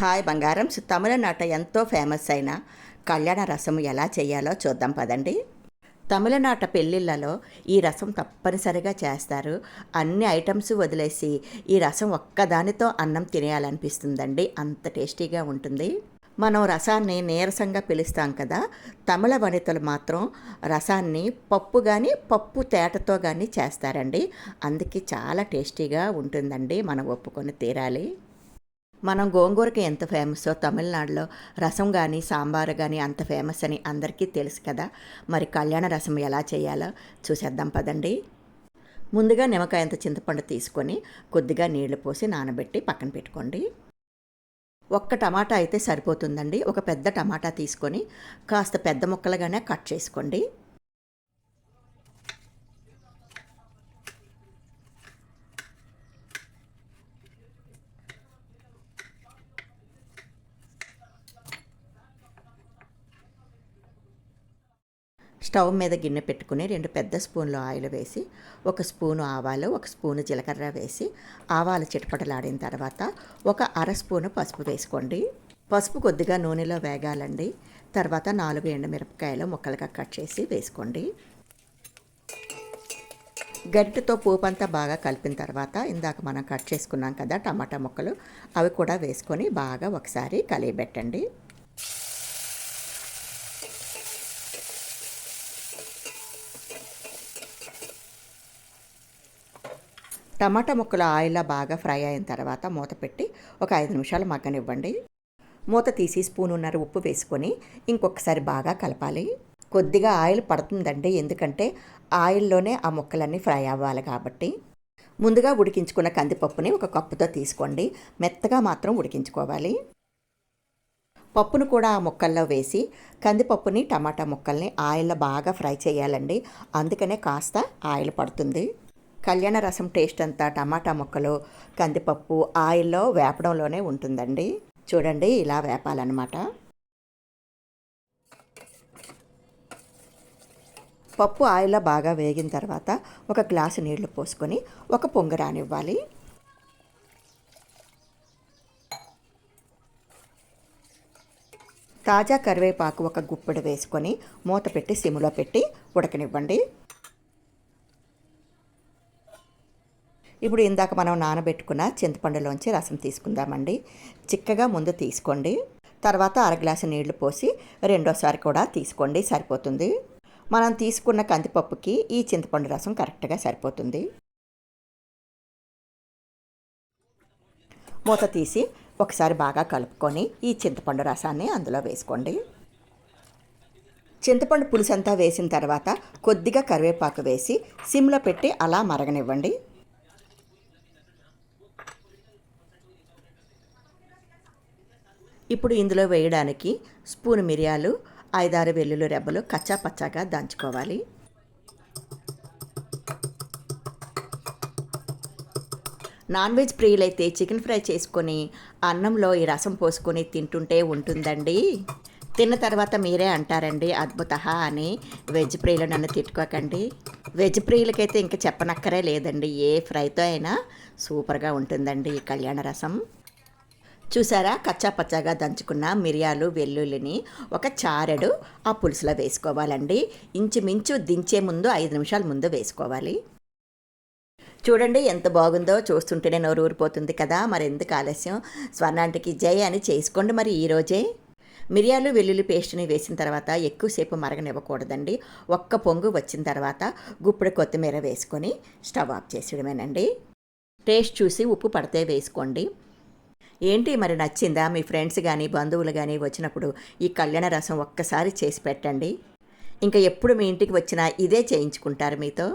Hi బంగారం తమిళనాట ఎంతో ఫేమస్ అయిన కళ్యాణ రసం ఎలా చేయాలో చూద్దాం పదండి. తమిళనాట పెళ్ళిళ్ళలో ఈ రసం తప్పనిసరిగా చేస్తారు. అన్ని ఐటమ్స్ వదిలేసి ఈ రసం ఒక్కదానితో అన్నం తినేయాలనిపిస్తుందండి. అంత టేస్టీగా ఉంటుంది. మనం రసాన్ని నీరసంగా పిలుస్తాం కదా తమిళ వనితలు మాత్రం రసాన్ని పప్పు కానీ పప్పు తేటతో కానీ చేస్తారండి. అందుకే చాలా టేస్టీగా ఉంటుందండి మనం ఒప్పుకొని తీరాలి. మనం గోంగూరకి ఎంత ఫేమసో తమిళనాడులో రసం కానీ సాంబారు కానీ అంత ఫేమస్ అని అందరికీ తెలుసు కదా. మరి కళ్యాణ రసం ఎలా చేయాలో చూసేద్దాం పదండి. ముందుగా నిమ్మకాయ అంత చింతపండు తీసుకొని కొద్దిగా నీళ్ళు పోసి నానబెట్టి పక్కన పెట్టుకోండి. ఒక్క టమాటా అయితే సరిపోతుందండి. ఒక పెద్ద టమాటా తీసుకొని కాస్త పెద్ద ముక్కలుగానే కట్ చేసుకోండి. స్టవ్ మీద గిన్నె పెట్టుకుని రెండు పెద్ద స్పూన్లు ఆయిల్ వేసి ఒక స్పూను ఆవాలు ఒక స్పూను జీలకర్ర వేసి ఆవాలు చిటపటలాడిన తర్వాత ఒక అర స్పూను పసుపు వేసుకోండి. పసుపు కొద్దిగా నూనెలో వేగాలండి. తర్వాత నాలుగు ఎండుమిరపకాయలు ముక్కలుగా కట్ చేసి వేసుకోండి. గరిటెతో పోపు అంతా బాగా కలిపిన తర్వాత ఇందాక మనం కట్ చేసుకున్నాం కదా టమాటా ముక్కలు అవి కూడా వేసుకొని బాగా ఒకసారి కలియబెట్టండి. టమాటా ముక్కలు ఆయిల్లో బాగా ఫ్రై అయిన తర్వాత మూత పెట్టి ఒక ఐదు నిమిషాలు మగ్గనివ్వండి. మూత తీసి స్పూనున్నర ఉప్పు వేసుకొని ఇంకొకసారి బాగా కలపాలి. కొద్దిగా ఆయిల్ పడుతుందండి ఎందుకంటే ఆయిల్లోనే ఆ ముక్కలన్నీ ఫ్రై అవ్వాలి కాబట్టి. ముందుగా ఉడికించుకున్న కందిపప్పుని ఒక కప్పుతో తీసుకోండి మెత్తగా మాత్రం ఉడికించుకోవాలి. పప్పును కూడా ఆ ముక్కల్లో వేసి కందిపప్పుని టమాటా ముక్కల్ని ఆయిల్లో బాగా ఫ్రై చేయాలండి అందుకనే కాస్త ఆయిల్ పడుతుంది. కళ్యాణ రసం టేస్ట్ అంతా టమాటా ముక్కలు కందిపప్పు ఆయిల్లో వేపడంలోనే ఉంటుందండి. చూడండి ఇలా వేపాలన్నమాట. పప్పు ఆయిల్లో బాగా వేగిన తర్వాత ఒక గ్లాసు నీళ్ళు పోసుకొని ఒక పొంగు రానివ్వాలి. తాజా కరివేపాకు ఒక గుప్పెడు వేసుకొని మూత పెట్టి సిమ్లో పెట్టి ఉడకనివ్వండి. ఇప్పుడు ఇందాక మనం నానబెట్టుకున్న చింతపండులోంచి రసం తీసుకుందామండి. చిక్కగా ముందు తీసుకోండి. తర్వాత అర గ్లాసు నీళ్ళు పోసి రెండోసారి కూడా తీసుకోండి సరిపోతుంది. మనం తీసుకున్న కందిపప్పుకి ఈ చింతపండు రసం కరెక్ట్గా సరిపోతుంది. మూత తీసి ఒకసారి బాగా కలుపుకొని ఈ చింతపండు రసాన్ని అందులో వేసుకోండి. చింతపండు పులుసు అంతా వేసిన తర్వాత కొద్దిగా కరివేపాకు వేసి సిమ్లో పెట్టి అలా మరగనివ్వండి. ఇప్పుడు ఇందులో వేయడానికి స్పూన్ మిరియాలు ఐదారు వెల్లుల్లి రెబ్బలు కచ్చా పచ్చాగా దంచుకోవాలి. నాన్ వెజ్ ప్రియులైతే చికెన్ ఫ్రై చేసుకొని అన్నంలో ఈ రసం పోసుకొని తింటుంటే ఉంటుందండి. తిన్న తర్వాత మీరే అంటారండి అద్భుత అని. వెజ్ ప్రియులు నన్ను తిట్టుకోకండి. వెజ్ ప్రియులకైతే ఇంకా చెప్పనక్కరే లేదండి ఏ ఫ్రైతో అయినా సూపర్గా ఉంటుందండి ఈ కళ్యాణ రసం. చూసారా? కచ్చా పచ్చాగా దంచుకున్న మిరియాలు వెల్లుల్లిని ఒక చారెడు ఆ పులుసులో వేసుకోవాలండి. ఇంచుమించు దించే ముందు ఐదు నిమిషాల ముందు వేసుకోవాలి. చూడండి ఎంత బాగుందో. చూస్తుంటేనే నోరు ఊరిపోతుంది కదా. మరి ఎందుకు ఆలస్యం? స్వర్ణాంటికి జై అని చేసుకోండి మరి ఈరోజే మిరియాలు వెల్లుల్లి పేస్ట్ని వేసిన తర్వాత ఎక్కువసేపు మరగనివ్వకూడదండి. ఒక్క పొంగు వచ్చిన తర్వాత గుప్పుడు కొత్తిమీర వేసుకొని స్టవ్ ఆఫ్ చేసేయడమేనండి. టేస్ట్ చూసి ఉప్పు పడితే వేసుకోండి. ఏంటి మరి నచ్చిందా మీ ఫ్రెండ్స్ కానీ బంధువులు కానీ వచ్చినప్పుడు ఈ కళ్యాణ రసం ఒక్కసారి చేసి పెట్టండి. ఇంకా ఎప్పుడు మీ ఇంటికి వచ్చినా ఇదే చేయించుకుంటారు మీతో.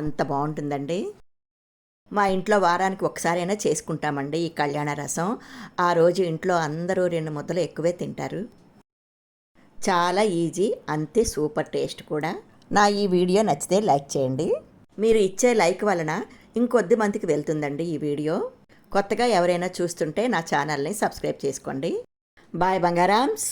అంత బాగుంటుందండి. మా ఇంట్లో వారానికి ఒకసారైనా చేసుకుంటామండి ఈ కళ్యాణ రసం. ఆ రోజు ఇంట్లో అందరూ రెండు ముద్దలు ఎక్కువే తింటారు. చాలా ఈజీ అంతే సూపర్ టేస్ట్ కూడా. నా ఈ వీడియో నచ్చితే లైక్ చేయండి. మీరు ఇచ్చే లైక్ వలన ఇంకొద్ది మందికి వెళ్తుందండి ఈ వీడియో. కొత్తగా ఎవరైనా చూస్తుంటే నా ఛానల్ని సబ్స్క్రైబ్ చేసుకోండి. బాయ్ బంగారామ్స్.